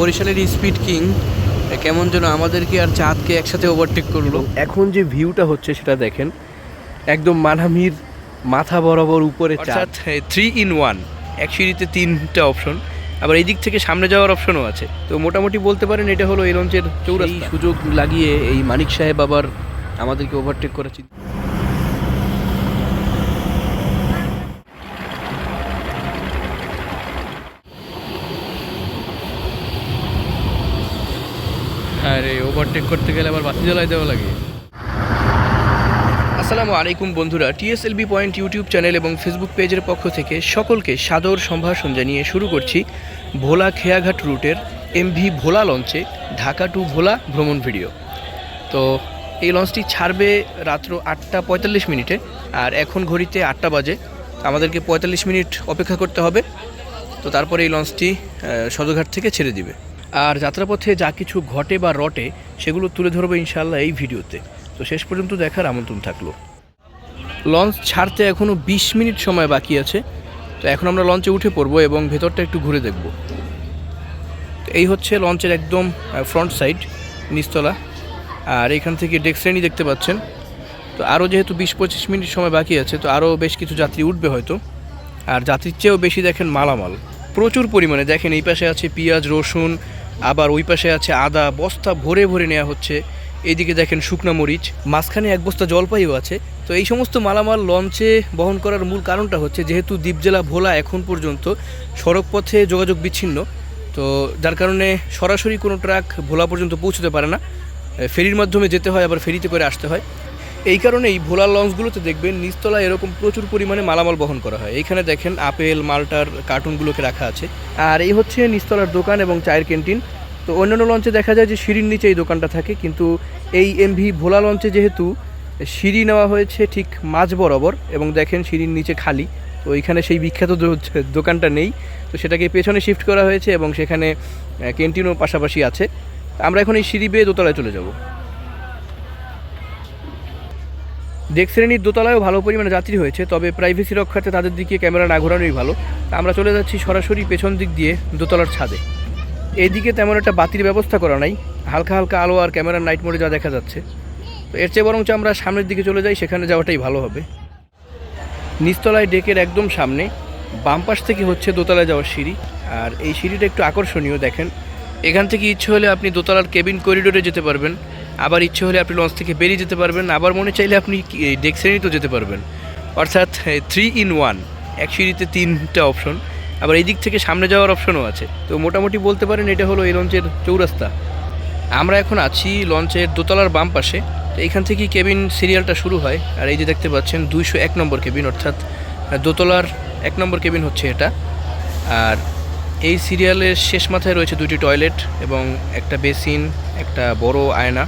বরিশালের speed king কেমন যেন আমাদেরকে আর চাঁদকে একসাথে ওভারটেক করল। এখন যে ভিউটা হচ্ছে সেটা দেখেন একদম মানামির মাথা বরাবর উপরে অর্থাৎ থ্রি ইন ওয়ান এক সিঁড়িতে তিনটা অপশন আবার এই দিক থেকে সামনে যাওয়ার অপশনও আছে। তো মোটামুটি বলতে পারেন এটা হলো এই লঞ্চের চৌরাস্তা। সুযোগ লাগিয়ে এই মানিক সাহেব আবার আমাদেরকে ওভারটেক করেছি। আরে ওভারটেক করতে গেলে আবার বাতি জ্বালাই দেওয়া লাগে। আসসালামু আলাইকুম বন্ধুরা, টিএসএলবি পয়েন্ট ইউটিউব চ্যানেল এবং ফেসবুক পেজের পক্ষ থেকে সকলকে সাদর সম্ভাষণ জানিয়ে শুরু করছি ভোলা খেয়াঘাট রুটের এমভি ভোলা লঞ্চে ঢাকা টু ভোলা ভ্রমণ ভিডিও। তো এই লঞ্চটি ছাড়বে রাত্র আটটা পঁয়তাল্লিশ মিনিটে আর এখন ঘড়িতে আটটা বাজে। আমাদেরকে পঁয়তাল্লিশ মিনিট অপেক্ষা করতে হবে। তো তারপরে এই লঞ্চটি সদরঘাট থেকে ছেড়ে দিবে। আর যাত্রাপথে যা কিছু ঘটে বা রটে, সেগুলো তুলে ধরবো ইনশাল্লাহ এই ভিডিওতে। তো শেষ পর্যন্ত দেখার আমন্ত্রণ থাকল। লঞ্চ ছাড়তে এখনও বিশ মিনিট সময় বাকি আছে। তো এখন আমরা লঞ্চে উঠে পড়ব এবং ভেতরটা একটু ঘুরে দেখব। এই হচ্ছে লঞ্চের একদম ফ্রন্ট সাইড নিচতলা। আর এখান থেকে ডেক শ্রেণি দেখতে পাচ্ছেন। তো আরও যেহেতু বিশ পঁচিশ মিনিট সময় বাকি আছে, তো আরও বেশ কিছু যাত্রী উঠবে হয়তো। আর যাত্রীর চেয়েও বেশি দেখেন মালামাল। প্রচুর পরিমাণে। দেখেন এই পাশে আছে পেঁয়াজ, রসুন আবার ওই পাশে আছে আদা, বস্তা ভরে ভরে নেওয়া হচ্ছে। এইদিকে দেখেন শুকনা মরিচ, মাঝখানে এক বস্তা জলপাইও আছে। তো এই সমস্ত মালামাল লঞ্চে বহন করার মূল কারণটা হচ্ছে যেহেতু দ্বীপ জেলা ভোলা এখন পর্যন্ত সড়ক পথে যোগাযোগ বিচ্ছিন্ন, তো যার কারণে সরাসরি কোনো ট্রাক ভোলা পর্যন্ত পৌঁছতে পারে না। ফেরির মাধ্যমে যেতে হয়, আবার ফেরিতে করে আসতে হয়। এই কারণেই ভোলা লঞ্চগুলোতে দেখবেন নিচতলায় এরকম প্রচুর পরিমাণে মালামাল বহন করা হয়। এইখানে দেখেন আপেল, মালটার কার্টুনগুলোকে রাখা আছে। আর এই হচ্ছে নিচতলার দোকান এবং চায়ের ক্যান্টিন। তো অন্যান্য লঞ্চে দেখা যায় যে সিঁড়ির নিচে এই দোকানটা থাকে, কিন্তু এই এমভি ভোলা লঞ্চে যেহেতু সিঁড়ি নেওয়া হয়েছে ঠিক মাঝ বরাবর এবং দেখেন সিঁড়ির নিচে খালি, তো এইখানে সেই বিখ্যাত দোকানটা নেই। তো সেটাকে পেছনে শিফট করা হয়েছে এবং সেখানে ক্যান্টিনও পাশাপাশি আছে। আমরা এখন এই সিঁড়ি বেয়ে দোতলায় চলে যাব। ডেক শ্রেণির দোতলায়ও ভালো পরিমাণে যাত্রী হয়েছে, তবে প্রাইভেসি রক্ষার্থে তাদের দিকে ক্যামেরা না ঘোরানোই ভালো। আমরা চলে যাচ্ছি সরাসরি পেছন দিক দিয়ে দোতলার ছাদে। এদিকে তেমন একটা বাতির ব্যবস্থা করা নাই, হালকা হালকা আলো আর ক্যামেরার নাইট মোডে যা দেখা যাচ্ছে। তো এর চেয়ে বরঞ্চ আমরা সামনের দিকে চলে যাই, সেখানে যাওয়াটাই ভালো হবে। নিচতলায় ডেকের একদম সামনে, বাম পাশ থেকে হচ্ছে দোতলায় যাওয়ার সিঁড়ি, আর এই সিঁড়িটা একটু আকর্ষণীয় দেখেন। এখান থেকে ইচ্ছে হলে আপনি দোতলার কেবিন করিডোরে যেতে পারবেন। আবার ইচ্ছে হলে আপনি লঞ্চ থেকে বেরিয়ে যেতে পারবেন, আবার মনে চাইলে আপনি ডেক শ্রেণীতেও যেতে পারবেন। অর্থাৎ থ্রি ইন ওয়ান এক সিঁড়িতে তিনটা অপশন আবার এই দিক থেকে সামনে যাওয়ার অপশনও আছে। তো মোটামুটি বলতে পারেন, এটা হলো এই লঞ্চের চৌরাস্তা। আমরা এখন আছি লঞ্চের দোতলার বাম পাশে। তো এইখান থেকেই কেবিন সিরিয়ালটা শুরু হয়। আর এই যে দেখতে পাচ্ছেন, দুইশো এক নম্বর কেবিন, অর্থাৎ দোতলার এক নম্বর কেবিন হচ্ছে এটা। আর এই সিরিয়ালের শেষ মাথায় রয়েছে দুটি টয়লেট এবং একটা বেসিন, একটা বড় আয়না।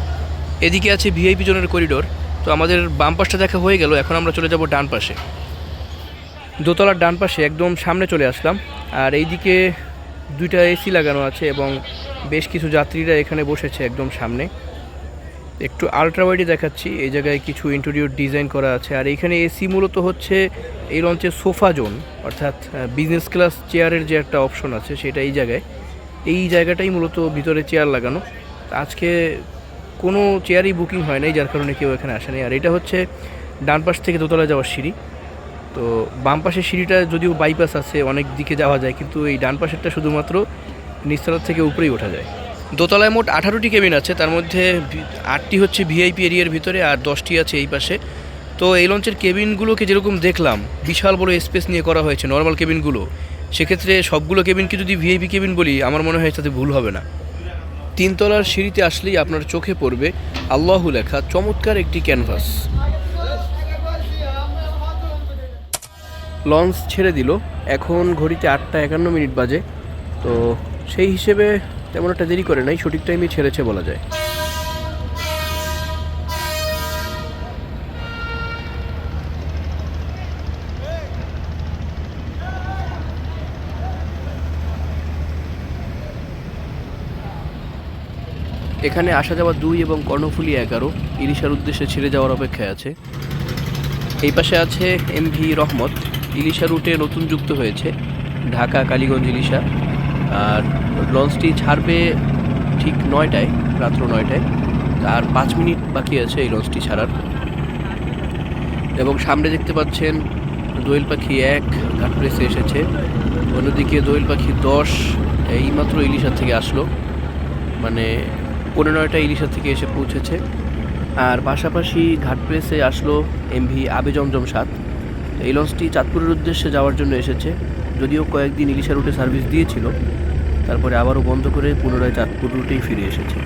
এদিকে আছে ভিআইপি জোনের করিডোর। তো আমাদের বাম পাশটা দেখা হয়ে গেল, এখন আমরা চলে যাব ডান পাশে। দোতলার ডান পাশে একদম সামনে চলে আসলাম, আর এইদিকে দুইটা এসি লাগানো আছে এবং বেশ কিছু যাত্রীরা এখানে বসেছে একদম সামনে। একটু আলট্রাওয়াইডে দেখাচ্ছি, এই জায়গায় কিছু ইন্টেরিয়র ডিজাইন করা আছে, আর এইখানে এসি মূলত হচ্ছে এই লঞ্চের সোফা জোন, অর্থাৎ বিজনেস ক্লাস চেয়ারের যে একটা অপশন আছে সেটা এই জায়গায়। এই জায়গাটাই মূলত ভিতরে চেয়ার লাগানো। আজকে কোনো চেয়ারই বুকিং হয় নাই, যার কারণে কেউ এখানে আসেনি আর এটা হচ্ছে ডান পাশ থেকে দোতলা যাওয়ার সিঁড়ি। তো বাম পাশের সিঁড়িটা যদিও বাইপাস আছে, অনেক দিকে যাওয়া যায়, কিন্তু এই ডান পাশেরটা শুধুমাত্র নিচতলার থেকে উপরেই ওঠা যায়। দোতলায় মোট আঠারোটি কেবিন আছে, তার মধ্যে আটটি হচ্ছে ভিআইপি এরিয়ার ভিতরে আর দশটি আছে এই পাশে। তো এই লঞ্চের কেবিনগুলোকে যেরকম দেখলাম, বিশাল বড় স্পেস নিয়ে করা হয়েছে নর্মাল কেবিনগুলো। সেক্ষেত্রে সবগুলো কেবিনকে যদি ভিআইপি কেবিন বলি, আমার মনে হয় তাতে ভুল হবে না। তিনতলার সিঁড়িতে আসলেই আপনার চোখে পড়বে আল্লাহু লেখা চমৎকার একটি ক্যানভাস। লঞ্চ ছেড়ে দিল। এখন ঘড়িতে আটটা একান্ন মিনিট বাজে। তো সেই হিসেবে তেমন একটা দেরি করে নাই, সঠিক টাইমে ছেড়েছে বলা যায়। এখানে আসা যাওয়া দুই এবং কর্ণফুলি এগারো ইলিশার উদ্দেশ্যে ছেড়ে যাওয়ার অপেক্ষায় আছে। এই পাশে আছে এমভি রহমত ইলিশা রুটে নতুন যুক্ত হয়েছে ঢাকা কালীগঞ্জ ইলিশা। আর লঞ্চটি ছাড়বে ঠিক নয়টায়, রাত্র নয়টায়। আর পাঁচ মিনিট বাকি আছে এই লঞ্চটি ছাড়ার। এবং সামনে দেখতে পাচ্ছেন দোয়েল পাখি এক ঘাট প্রেসে এসেছে। অন্যদিকে দোয়েল পাখি দশ, এইমাত্র ইলিশা থেকে আসলো। মানে পনেরো নয়টা ইলিশা থেকে এসে পৌঁছেছে। আর পাশাপাশি ঘাট প্রেসে আসলো এমভি আবে জমজম সাত। এই লঞ্চটি চাঁদপুরের উদ্দেশ্যে যাওয়ার জন্য এসেছে। যদিও কয়েকদিন ইলিশা রুটে সার্ভিস দিয়েছিল, তারপরে আবারও বন্ধ করে পুনরায় চাঁদপুর রুটেই ফিরে এসেছে।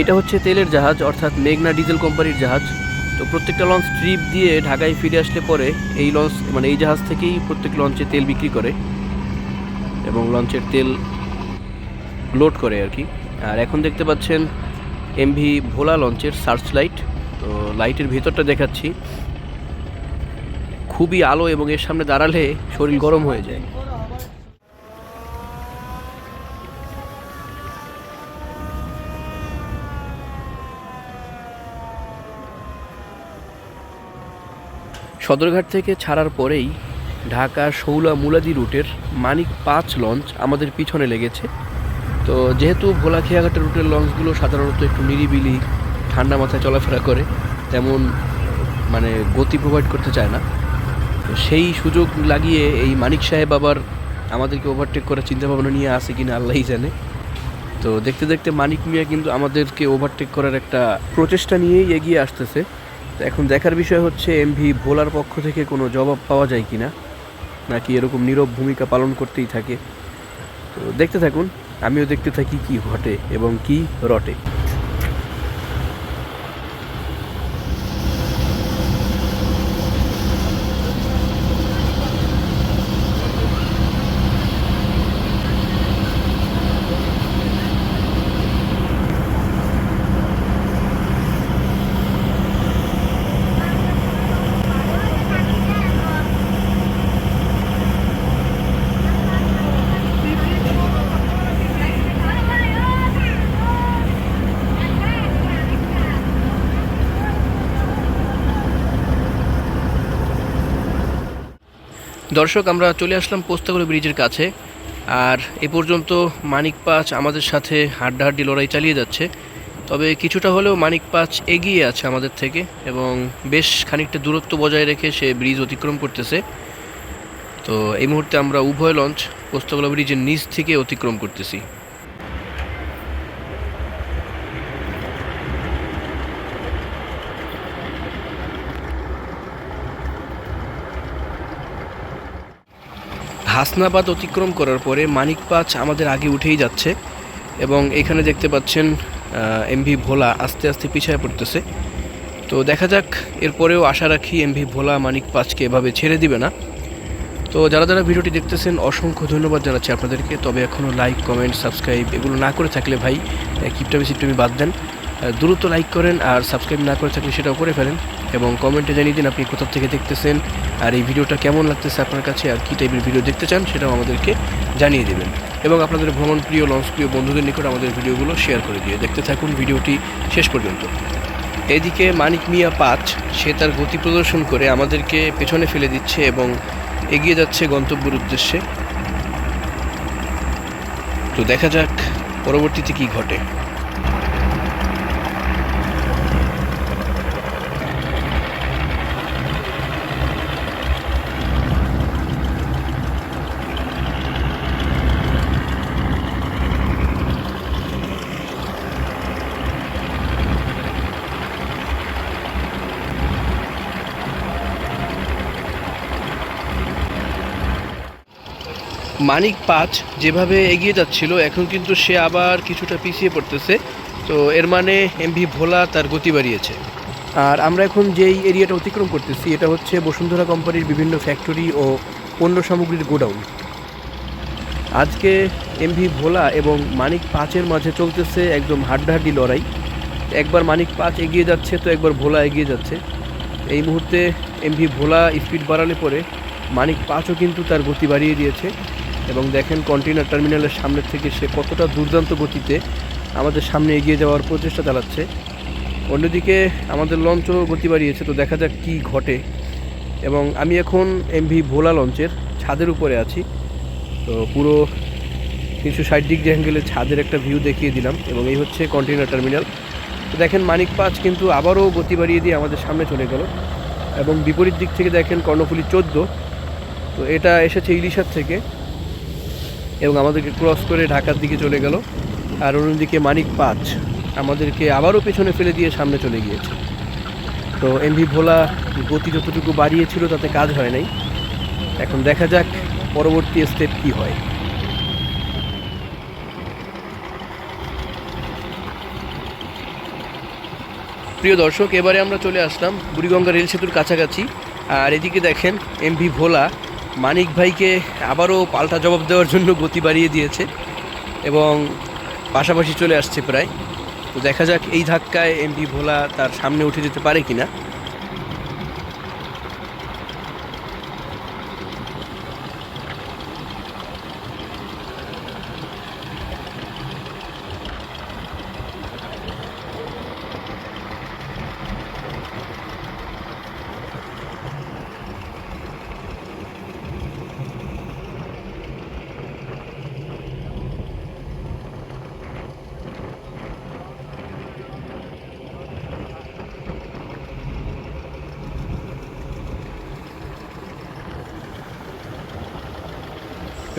এটা হচ্ছে তেলের জাহাজ, অর্থাৎ মেঘনা ডিজেল কোম্পানির জাহাজ। তো প্রত্যেকটা লঞ্চ ট্রিপ দিয়ে ঢাকায় ফিরে আসলে পরে এই লঞ্চ মানে এই জাহাজ থেকেই প্রত্যেক লঞ্চে তেল বিক্রি করে এবং লঞ্চের তেল লোড করে আর কি। আর এখন দেখতে পাচ্ছেন এমভি ভোলা লঞ্চের সার্চ লাইট তো লাইটের ভেতরটা দেখাচ্ছি। খুবই আলো এবং এর সামনে দাঁড়ালে শরীর গরম হয়ে যায়। সদরঘাট থেকে ছাড়ার পরেই ঢাকা শৌলা মুলাদি রুটের মানিক পাঁচ লঞ্চ আমাদের পিছনে লেগেছে। তো যেহেতু ভোলা খেয়াঘাটের রুটের লঞ্চগুলো সাধারণত একটু নিরিবিলি, ঠান্ডা মাথায় চলাফেরা করে, তেমন মানে গতি প্রোভাইড করতে চায় না। তো সেই সুযোগ লাগিয়ে এই মানিক সাহেব আবার আমাদেরকে ওভারটেক করার চিন্তাভাবনা নিয়ে আসে কিনা আল্লাহই জানে। তো দেখতে দেখতে মানিক মিয়া কিন্তু আমাদেরকে ওভারটেক করার একটা প্রচেষ্টা নিয়েই এগিয়ে আসতেছে। তো এখন দেখার বিষয় হচ্ছে এমভি ভোলার পক্ষ থেকে কোনো জবাব পাওয়া যায় কি না নাকি এরকম নীরব ভূমিকা পালন করতেই থাকে? তো দেখতে থাকুন, আমিও দেখতে থাকি কি ঘটে এবং কি রটে। দর্শক, আমরা চলে আসলাম পোস্তাগুলো ব্রিজের কাছে। আর এ পর্যন্ত মানিক পাঁচ আমাদের সাথে হাড্ডাহাড্ডি লড়াই চালিয়ে যাচ্ছে। তবে কিছুটা হলেও মানিক পাঁচ এগিয়ে আছে আমাদের থেকে এবং বেশ খানিকটা দূরত্ব বজায় রেখে সে ব্রিজ অতিক্রম করতেছে। তো এই মুহূর্তে আমরা উভয় লঞ্চ পোস্তগোলা ব্রিজের নিচ থেকে অতিক্রম করতেছি। হাসনাবাদ অতিক্রম করার পরে মানিক পাঁচ আমাদের আগে উঠেই যাচ্ছে এবং এখানে দেখতে পাচ্ছেন এমভি ভোলা আস্তে আস্তে পিছায় পড়তেছে। তো দেখা যাক, এরপরেও আশা রাখি এমভি ভোলা মানিক পাঁচকে এভাবে ছেড়ে দিবে না। তো যারা যারা ভিডিওটি দেখতেছেন, অসংখ্য ধন্যবাদ জানাচ্ছি আপনাদেরকে। তবে এখনও লাইক কমেন্ট সাবস্ক্রাইব এগুলো না করে থাকলে ভাই কিপটামি সিপটামি বাদ দেন। দ্রুত লাইক করেন আর সাবস্ক্রাইব না করে থাকলে সেটাও করে ফেলেন। এবং কমেন্টে জানিয়ে দিন আপনি কোথা থেকে দেখতেছেন আর এই ভিডিওটা কেমন লাগতেছে আপনার কাছে আর কী টাইপের ভিডিও দেখতে চান সেটাও আমাদেরকে জানিয়ে দেবেন। এবং আপনাদের ভ্রমণ প্রিয় লঞ্চ প্রিয় বন্ধুদের নিকট আমাদের ভিডিওগুলো শেয়ার করে দিয়ে দেখতে থাকুন ভিডিওটি শেষ পর্যন্ত। এদিকে মানিক মিয়া পাঁচ, সে তার গতি প্রদর্শন করে আমাদেরকে পেছনে ফেলে দিচ্ছে এবং এগিয়ে যাচ্ছে গন্তব্যের উদ্দেশ্যে। তো দেখা যাক পরবর্তীতে কি ঘটে। মানিক পাঁচ যেভাবে এগিয়ে যাচ্ছিল, এখন কিন্তু সে আবার কিছুটা পিছিয়ে পড়তেছে। তো এর মানে এমভি ভোলা তার গতি বাড়িয়েছে। আর আমরা এখন যেই এরিয়াটা অতিক্রম করতেছি, এটা হচ্ছে বসুন্ধরা কোম্পানির বিভিন্ন ফ্যাক্টরি ও পণ্য সামগ্রীর গোডাউন। আজকে এমভি ভোলা এবং মানিক পাঁচের মাঝে চলতেছে একদম হাড্ডাহাড্ডি লড়াই। একবার মানিক পাঁচ এগিয়ে যাচ্ছে, তো একবার ভোলা এগিয়ে যাচ্ছে। এই মুহূর্তে এমভি ভোলা স্পিড বাড়ালে পরে মানিক পাঁচও কিন্তু তার গতি বাড়িয়ে দিয়েছে। এবং দেখেন কন্টেনার টার্মিনালের সামনে থেকে সে কতটা দুর্দান্ত গতিতে আমাদের সামনে এগিয়ে যাওয়ার প্রচেষ্টা চালাচ্ছে। অন্যদিকে আমাদের লঞ্চও গতি বাড়িয়েছে, তো দেখা যাক কী ঘটে। এবং আমি এখন এমভি ভোলা লঞ্চের ছাদের উপরে আছি। তো পুরো তিনশো ষাট ডিগ্রি অ্যাঙ্গেলে ছাদের একটা ভিউ দেখিয়ে দিলাম এবং এই হচ্ছে কন্টেনার টার্মিনাল। তো দেখেন মানিক পাঁচ কিন্তু আবারও গতি বাড়িয়ে দিয়ে আমাদের সামনে চলে গেল। এবং বিপরীত দিক থেকে দেখেন কর্ণফুলি চোদ্দ। তো এটা এসেছে ইলিশার থেকে। এবং আমাদেরকে ক্রস করে ঢাকার দিকে চলে গেল। আর অন্যদিকে মানিক পাঁচ আমাদেরকে আবারও পেছনে ফেলে দিয়ে সামনে চলে গিয়েছে। তো এমভি ভোলা গতি যতটুকু বাড়িয়েছিল, তাতে কাজ হয় নাই। এখন দেখা যাক পরবর্তী স্টেপ কি হয়। প্রিয় দর্শক, এবারে আমরা চলে আসলাম বুড়িগঙ্গা রেল সেতুর কাছাকাছি। আর এদিকে দেখেন এমভি ভোলা মানিক ভাইকে আবারও পাল্টা জবাব দেওয়ার জন্য গতি বাড়িয়ে দিয়েছে এবং পাশাপাশি চলে আসছে প্রায়। তো দেখা যাক এই ধাক্কায় এমপি ভোলা তার সামনে উঠে যেতে পারে কিনা।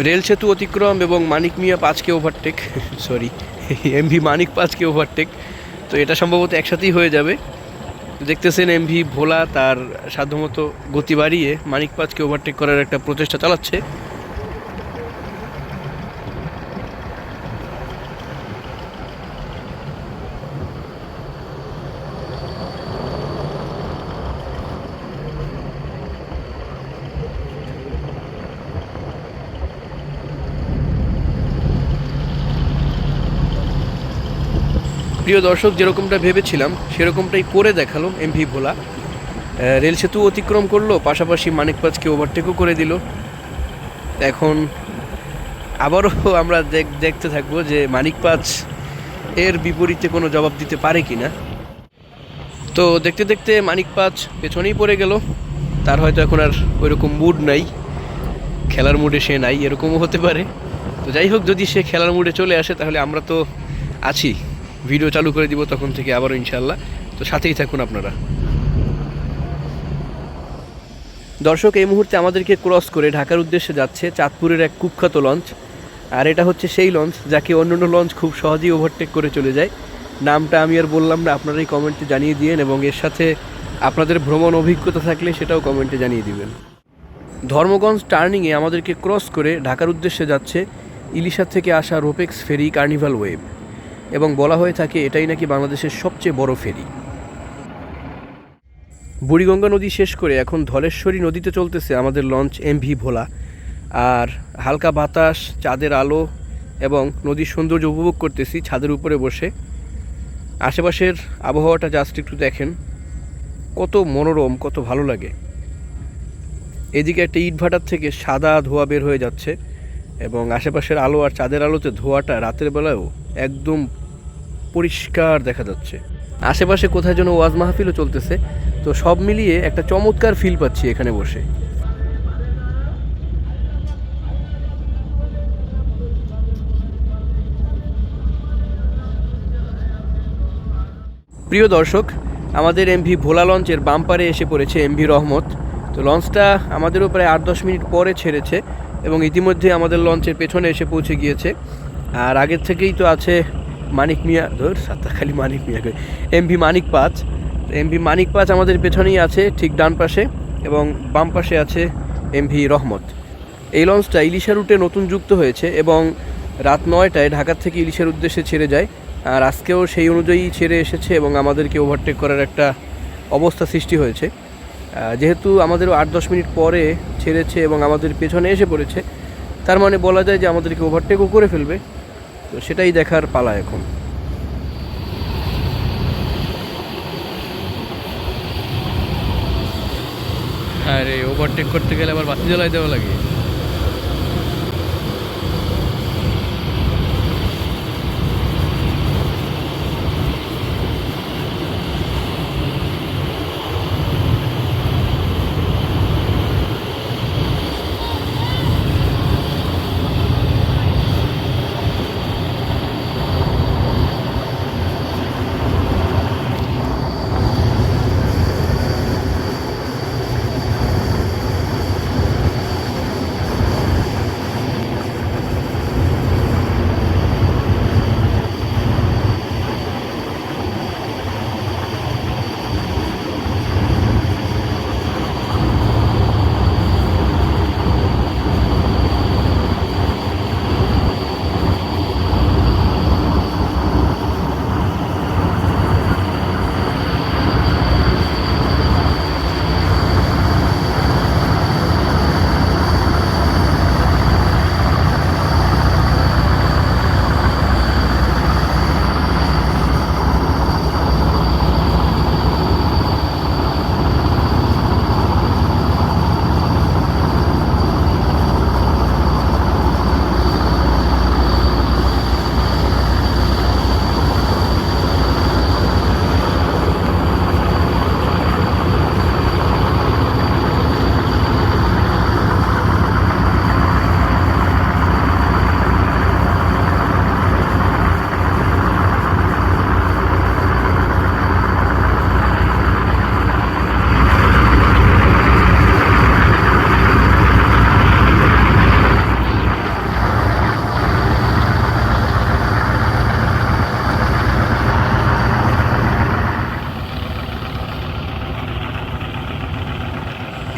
রেল সেতু অতিক্রম এবং মানিক মিয়া পাঁচকে ওভারটেক সরি এমভি মানিক পাঁচকে ওভারটেক তো এটা সম্ভবত একসাথেই হয়ে যাবে। দেখতেছেন এমভি ভোলা তার সাধ্যমতো গতি বাড়িয়ে মানিক পাঁচকে ওভারটেক করার একটা প্রচেষ্টা চালাচ্ছে। প্রিয় দর্শক, যেরকমটা ভেবেছিলাম, সেরকমটাই করে দেখাল এমভি ভোলা। রেল সেতু অতিক্রম করল, পাশাপাশি মানিক পাঁচকে ওভারটেকও করে দিল। এখন আবারও আমরা দেখ- দেখতে থাকব যে মানিক পাঁচ এর বিপরীতে কোনো জবাব দিতে পারে কি না তো দেখতে দেখতে মানিক পাঁচ পেছনেই পড়ে গেল। তার হয়তো এখন আর ওইরকম মুড নাই। খেলার মুডে সে নাই, এরকমও হতে পারে। তো যাই হোক, যদি সে খেলার মুডে চলে আসে, তাহলে আমরা তো আছি। ভিডিও চালু করে দিব তখন থেকে আবারও ইনশাল্লাহ তো সাথেই থাকুন আপনারা। দর্শক, এই মুহূর্তে আমাদেরকে ক্রস করে ঢাকার উদ্দেশ্যে যাচ্ছে চাঁদপুরের এক কুখ্যাত লঞ্চ আর এটা হচ্ছে সেই লঞ্চ যাকে অন্যান্য লঞ্চ খুব সহজেই ওভারটেক করে চলে যায়। নামটা আমি আর বললাম না, আপনারাই কমেন্টে জানিয়ে দিয়েন এবং এর সাথে আপনাদের ভ্রমণ অভিজ্ঞতা থাকলে সেটাও কমেন্টে জানিয়ে দিবেন। ধর্মগঞ্জ টার্নিংয়ে আমাদেরকে ক্রস করে ঢাকার উদ্দেশ্যে যাচ্ছে ইলিশা থেকে আসা রোপেক্স ফেরি কার্নিভাল ওয়েব এবং বলা হয়ে থাকে এটাই নাকি বাংলাদেশের সবচেয়ে বড় ফেরি। বুড়িগঙ্গা নদী শেষ করে এখন ধলেশ্বরী নদীতে চলতেছে আমাদের লঞ্চ এমভি ভোলা। আর হালকা বাতাস, চাঁদের আলো এবং নদীর সৌন্দর্য উপভোগ করতেছি ছাদের উপরে বসে। আশেপাশের আবহাওয়াটা জাস্ট একটু দেখেন। কত মনোরম, কত ভালো লাগে। এদিকে একটা ইটভাটার থেকে সাদা ধোঁয়া বের হয়ে যাচ্ছে। এবং আশেপাশের আলো আর চাঁদের আলোতে ধোঁয়াটা রাতের বেলায়ও একদম পরিষ্কার দেখা যাচ্ছে। আশেপাশে কোথায় যেন ওয়াজ মাহফিলও চলতেছে। তো সব মিলিয়ে একটা চমৎকার ফিল পাচ্ছি এখানে বসে। প্রিয় দর্শক, আমাদের এমভি ভোলা লঞ্চের বাম্পারে এসে পড়েছে এমভি রহমত। তো লঞ্চটা আমাদেরও প্রায় আট দশ মিনিট পরে ছেড়েছে। এবং ইতিমধ্যে আমাদের লঞ্চের পেছনে এসে পৌঁছে গিয়েছে। আর আগের থেকেই তো আছে মানিক মিয়া, ধর সাতটা খালি মানিক মিয়া এমভি মানিক পাঁচ। এমভি মানিক পাঁচ আমাদের পেছনেই আছে, ঠিক ডান পাশে, এবং বাম পাশে আছে এমভি রহমত। এই লঞ্চটা ইলিশা রুটে নতুন যুক্ত হয়েছে এবং রাত নয়টায় ঢাকা থেকে ইলিশের উদ্দেশ্যে ছেড়ে যায়। আর আজকেও সেই অনুযায়ী ছেড়ে এসেছে এবং আমাদেরকে ওভারটেক করার একটা অবস্থা সৃষ্টি হয়েছে। যেহেতু আমাদেরও আট দশ মিনিট পরে ছেড়েছে এবং আমাদের পেছনে এসে পড়েছে, তার মানে বলা যায় যে আমাদেরকে ওভারটেকও করে ফেলবে। তো সেটাই দেখার পালা এখন। আরে ওভারটেক করতে গেলে আবার বাতি জ্বালাই দেওয়া লাগে।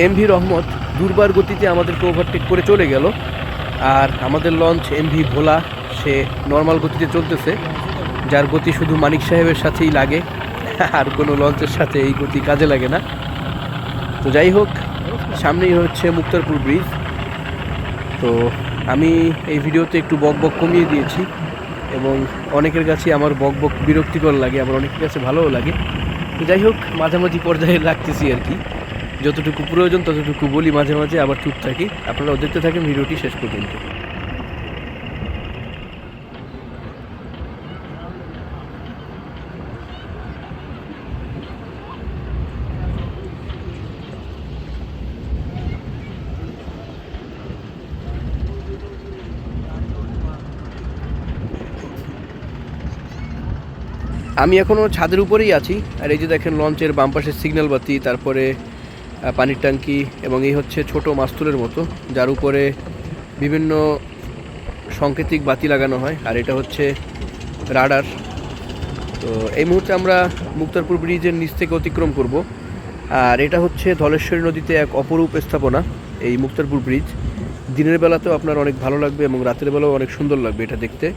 এমভি রহমত দুর্বার গতিতে আমাদেরকে ওভারটেক করে চলে গেল। আর আমাদের লঞ্চ এমভি ভোলা, সে নর্মাল গতিতে চলতেছে। যার গতি শুধু মানিক সাহেবের সাথেই লাগে, আর কোনো লঞ্চের সাথে এই গতি কাজে লাগে না। তো যাই হোক, সামনেই হচ্ছে মুক্তারপুর ব্রিজ তো আমি এই ভিডিওতে একটু বক বক কমিয়ে দিয়েছি, এবং অনেকের কাছে আমার বক বক বিরক্তিকর লাগে, আবার অনেকের কাছে ভালোও লাগে। তো যাই হোক, মাঝামাঝি পর্যায়ে রাখতেছি আর কি। যতটুকু প্রয়োজন, ততটুকু বলি মাঝে মাঝে, আবার চুপ থাকি। আপনারাও দেখতে থাকেন, ভিডিওটি শেষ পর্যন্ত। আমি এখনও ছাদের উপরেই আছি। আর এই যে দেখেন লঞ্চের বাম পাশে সিগন্যাল বাতি, তারপরে পানির ট্যাঙ্কি এবং এই হচ্ছে ছোট মাস্তুলের মতো, যার উপরে বিভিন্ন সাংকেতিক বাতি লাগানো হয়, আর এটা হচ্ছে রাডার। তো এই মুহূর্তে আমরা মুক্তারপুর ব্রিজের নিচ থেকে অতিক্রম করব, আর এটা হচ্ছে ধলেশ্বরী নদীতে এক অপরূপ স্থাপনা, এই মুক্তারপুর ব্রিজ। দিনের বেলাতেও আপনার অনেক ভালো লাগবে এবং রাতের বেলাও অনেক সুন্দর লাগবে এটা দেখতে।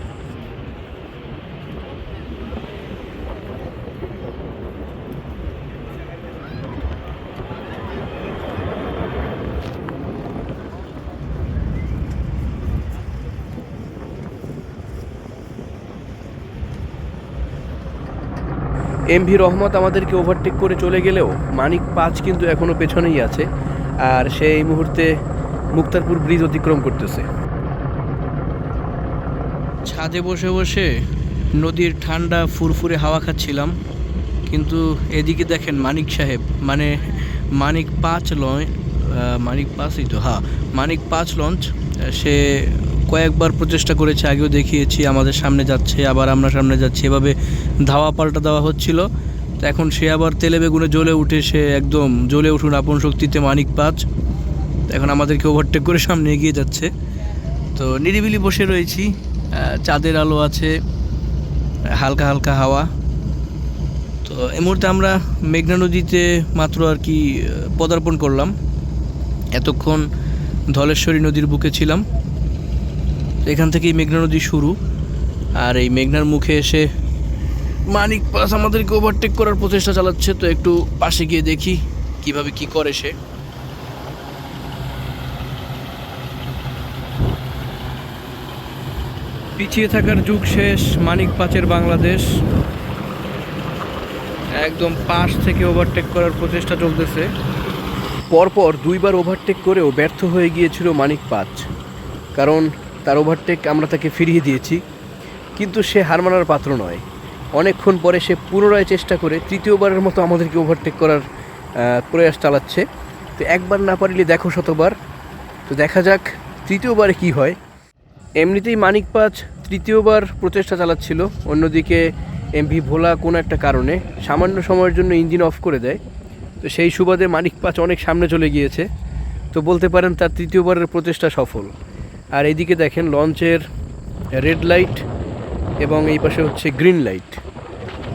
এমভি রহমত আমাদেরকে ওভারটেক করে চলে গেলেও মানিক পাঁচ কিন্তু এখনও পেছনেই আছে। আর সে এই মুহূর্তে মুক্তারপুর ব্রিজ অতিক্রম করতেছে। ছাদে বসে বসে নদীর ঠান্ডা, ফুরফুরে হাওয়া খাচ্ছিলাম। কিন্তু এদিকে দেখেন মানিক সাহেব মানে মানিক পাঁচ লঞ্চ মানিক পাঁচই তো হ্যাঁ মানিক পাঁচ লঞ্চ, সে কয়েকবার প্রচেষ্টা করেছে, আগেও দেখিয়েছি, আমাদের সামনে যাচ্ছে, আবার আমরা সামনে যাচ্ছি। এভাবে ধাওয়া পাল্টা দেওয়া হচ্ছিল। তো এখন সে আবার তেলে বেগুনে জ্বলে উঠে, সে একদম জ্বলে উঠুন আপন শক্তিতে মানিক পাঁচ এখন আমাদেরকে ওভারটেক করে সামনে এগিয়ে যাচ্ছে। তো নিরিবিলি বসে রয়েছি চাঁদের আলো আছে, হালকা হালকা হাওয়া। তো এই মুহূর্তে আমরা মেঘনা নদীতে মাত্র আর কি পদার্পণ করলাম। এতক্ষণ ধলেশ্বরী নদীর বুকে ছিলাম। এখান থেকেই মেঘনা নদী শুরু। আর এই মেঘনার মুখে এসে মানিক পাস আমাদেরকে ওভারটেক করার প্রচেষ্টা চালাচ্ছে, তো একটু পাশে গিয়ে দেখি কীভাবে কি করে সে। পিছিয়ে থাকার যুগ শেষ, মানিক পাচের বাংলাদেশ। একদম পাশ থেকে ওভারটেক করার প্রচেষ্টা চলতেছে। পরপর দুইবার ওভারটেক করেও ব্যর্থ হয়ে গিয়েছিল মানিক পাঁচ কারণ তার ওভারটেক আমরা তাকে ফিরিয়ে দিয়েছি। কিন্তু সে হার মানার পাত্র নয়। অনেকক্ষণ পরে সে পুনরায় চেষ্টা করে তৃতীয়বারের মতো আমাদেরকে ওভারটেক করার প্রয়াস চালাচ্ছে। তো একবার না পারিলে দেখো শতবার। তো দেখা যাক তৃতীয়বারে কি হয়। এমনিতেই মানিক পাঁচ তৃতীয়বার প্রচেষ্টা চালাচ্ছিল। অন্যদিকে এমভি ভোলা কোনো একটা কারণে সামান্য সময়ের জন্য ইঞ্জিন অফ করে দেয়। তো সেই সুবাদে মানিক পাঁচ অনেক সামনে চলে গিয়েছে। তো বলতে পারেন তার তৃতীয়বারের প্রচেষ্টা সফল। আর এইদিকে দেখেন লঞ্চের রেড লাইট এবং এই পাশে হচ্ছে গ্রিন লাইট।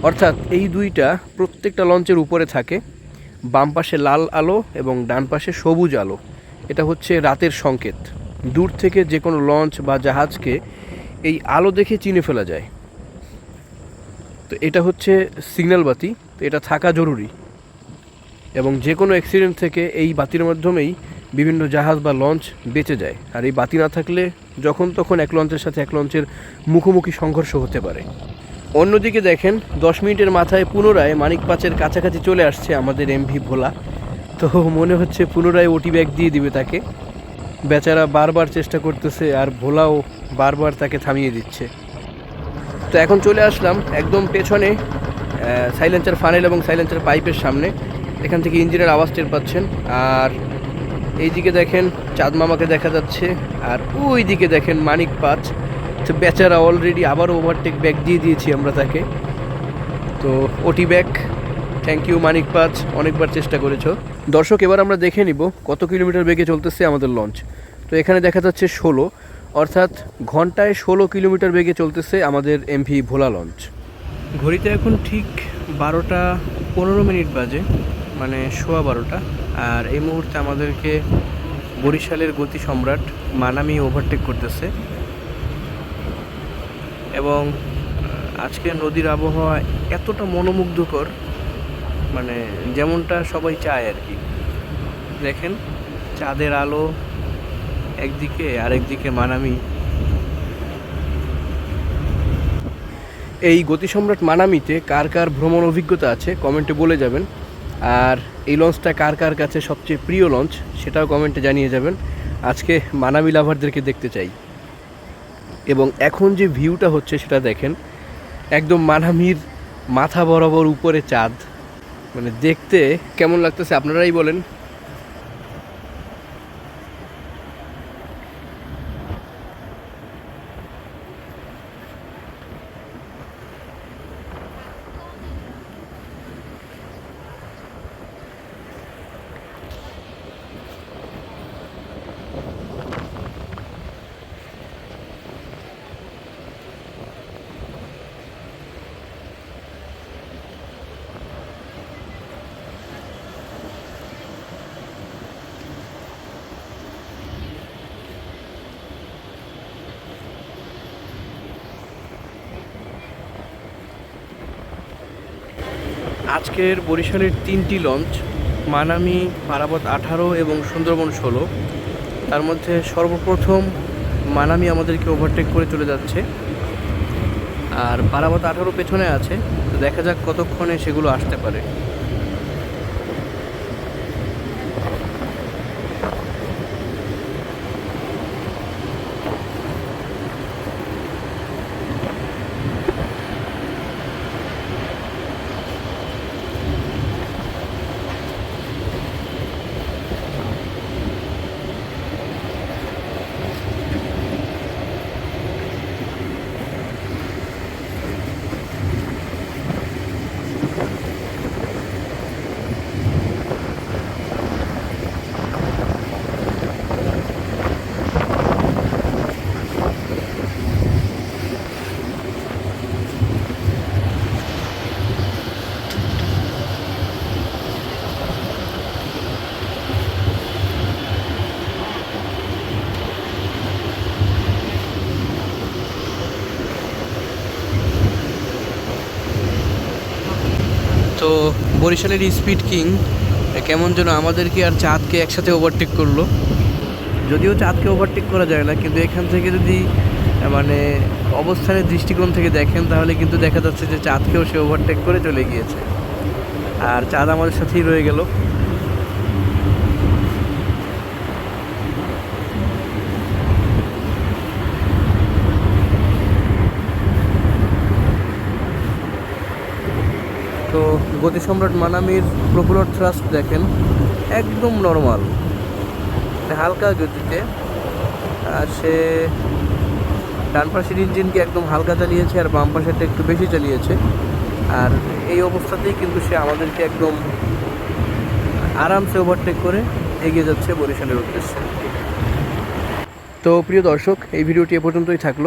অর্থাৎ এই দুইটা প্রত্যেকটা লঞ্চের উপরে থাকে। বাম পাশে লাল আলো এবং ডান পাশে সবুজ আলো। এটা হচ্ছে রাতের সংকেত। দূর থেকে যে কোনো লঞ্চ বা জাহাজকে এই আলো দেখে চিনে ফেলা যায়। তো এটা হচ্ছে সিগন্যাল বাতি। তো এটা থাকা জরুরি। এবং যে কোনো অ্যাক্সিডেন্ট থেকে এই বাতির মাধ্যমেই বিভিন্ন জাহাজ বা লঞ্চ বেঁচে যায়। আর এই বাতি না থাকলে যখন তখন এক লঞ্চের সাথে এক লঞ্চের মুখোমুখি সংঘর্ষ হতে পারে। অন্যদিকে দেখেন, দশ মিনিটের মাথায় পুনরায় মানিক পাচের কাছাকাছি চলে আসছে আমাদের এমভি ভোলা। তো মনে হচ্ছে পুনরায় ওটি ব্যাগ দিয়ে দিবে তাকে। বেচারা বারবার চেষ্টা করতেছে আর ভোলাও বারবার তাকে থামিয়ে দিচ্ছে। তো এখন চলে আসলাম একদম পেছনে সাইলেন্সার ফানেল এবং সাইলেন্সার পাইপের সামনে। এখান থেকে ইঞ্জিনের আওয়াজ টের পাচ্ছেন। আর এইদিকে দেখেন চাঁদ মামাকে দেখা যাচ্ছে, আর ওই দিকে দেখেন মানিক পাঁচ। তো বেচারা অলরেডি আবার ওভারটেক ব্যাক দিয়ে দিয়েছি আমরা তাকে। তো ওটি ব্যাক থ্যাংক ইউ মানিক পাঁচ, অনেকবার চেষ্টা করেছ। দর্শক, এবার আমরা দেখে নিব কত কিলোমিটার বেগে চলতেছে আমাদের লঞ্চ তো এখানে দেখা যাচ্ছে ষোলো, অর্থাৎ ঘন্টায় ষোলো কিলোমিটার বেগে চলতেছে আমাদের এমভি ভোলা লঞ্চ ঘড়িতে এখন ঠিক বারোটা পনেরো মিনিট বাজে মানে সোয়া বারোটা। আর এই মুহূর্তে আমাদেরকে বরিশালের গতি সম্রাট মানামি ওভারটেক করতেছে। এবং আজকে নদীর আবহাওয়া এতটা মনোমুগ্ধকর মানে যেমনটা সবাই চায় আর কি। দেখেন, চাঁদের আলো একদিকে আরেকদিকে মানামি। এই গতি সম্রাট মানামিতে কার কার ভ্রমণ অভিজ্ঞতা আছে কমেন্টে বলে যাবেন। আর এই লঞ্চটা কার কার কাছে সবচেয়ে প্রিয় লঞ্চ সেটাও কমেন্টে জানিয়ে যাবেন। আজকে মানামি লাভারদেরকে দেখতে চাই। এবং এখন যে ভিউটা হচ্ছে সেটা দেখেন, একদম মানামির মাথা বরাবর উপরে চাঁদ। মানে দেখতে কেমন লাগতেছে আপনারাই বলেন। আজকের বরিশালের তিনটি লঞ্চ, মানামি, পারাবত আঠারো এবং সুন্দরবন ষোলো। তার মধ্যে সর্বপ্রথম মানামি আমাদেরকে ওভারটেক করে চলে যাচ্ছে। আর পারাবত আঠারো পেছনে আছে, তো দেখা যাক কতক্ষণে সেগুলো আসতে পারে তো বরিশালের স্পিড কিং কেমন যেন আমাদেরকে আর চাঁদকে একসাথে ওভারটেক করল। যদিও চাঁদকে ওভারটেক করা যায় না, কিন্তু এখান থেকে যদি মানে অবস্থানের দৃষ্টিকোণ থেকে দেখেন, তাহলে কিন্তু দেখা যাচ্ছে যে চাঁদকেও সে ওভারটেক করে চলে গিয়েছে। আর চাঁদ আমাদের সাথেই রয়ে গেল। তো গতি সম্রাট মানামির প্রপুলার থ্রাস্ট দেখেন, একদম নর্মাল হালকা গতিতে, আর সে ডান পাশের ইঞ্জিনকে একদম হালকা চালিয়েছে আর বাম পাশেরটা একটু বেশি চালিয়েছে। আর এই অবস্থাতেই কিন্তু সে আমাদেরকে একদম আরামসে ওভারটেক করে এগিয়ে যাচ্ছে বরিশালের উদ্দেশ্যে। তো প্রিয় দর্শক, এই ভিডিওটি এ পর্যন্তই থাকল।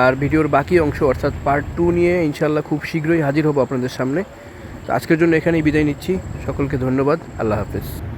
আর ভিডিওর বাকি অংশ, অর্থাৎ পার্ট টু নিয়ে ইনশাল্লাহ খুব শীঘ্রই হাজির হব আপনাদের সামনে। তো আজকের জন্য এখানেই বিদায় নিচ্ছি। সকলকে ধন্যবাদ। আল্লাহ হাফেজ।